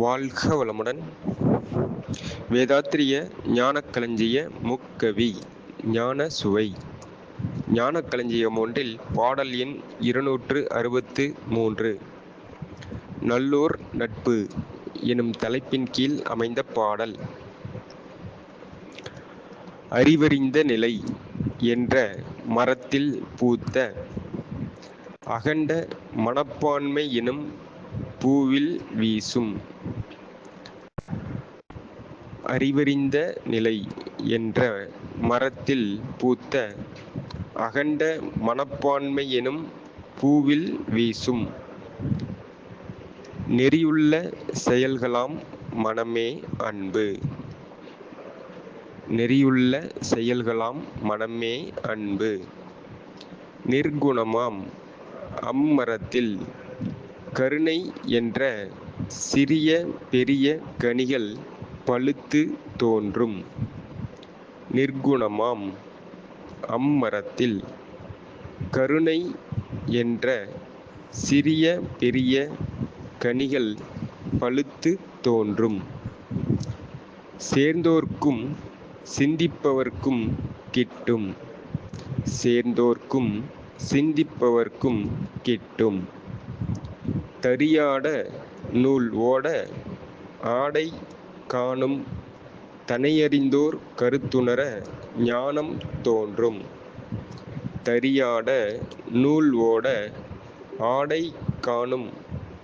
வாழ்க வளமுடன். வேதாத்திரிய ஞானக்களஞ்சிய முக்கவி ஞான சுவை. ஞானக்களஞ்சியம் ஒன்றில் பாடல் எண் இருநூற்று அறுபத்து மூன்று. நல்லோர் நட்பு எனும் தலைப்பின் கீழ் அமைந்த பாடல். அறிவறிந்த நிலை என்ற மரத்தில் பூத்த அகண்ட மனப்பான்மை எனும் பூவில் வீசும். அறிவறிந்த நிலை என்ற மரத்தில் பூத்த அகண்ட மனப்பான்மை எனும் பூவில் வீசும். நெறியுள்ள செயல்களாம் மனமே அன்பு. நெறியுள்ள செயல்களாம் மனமே அன்பு. நிர்குணமாம். அம்மரத்தில் கருணை என்ற சிறிய பெரிய கனிகள் பழுத்து தோன்றும். நிர்குணமாம். அம்மரத்தில் கருணை என்ற சிறிய பெரிய கனிகள் பழுத்து தோன்றும். சேர்ந்தோர்க்கும் சிந்திப்பவர்க்கும் கிட்டும். சேர்ந்தோர்க்கும் சிந்திப்பவர்க்கும் கிட்டும். தரியாட நூல் ஓட ஆடை காணும் தனையறிந்தோர் கருத்துணர ஞானம் தோன்றும். தரியாட நூல் ஓட ஆடை காணும்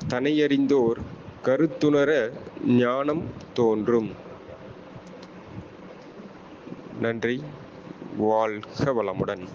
தனையறிந்தோர் கருத்துணர ஞானம் தோன்றும். நன்றி. வாழ்க வளமுடன்.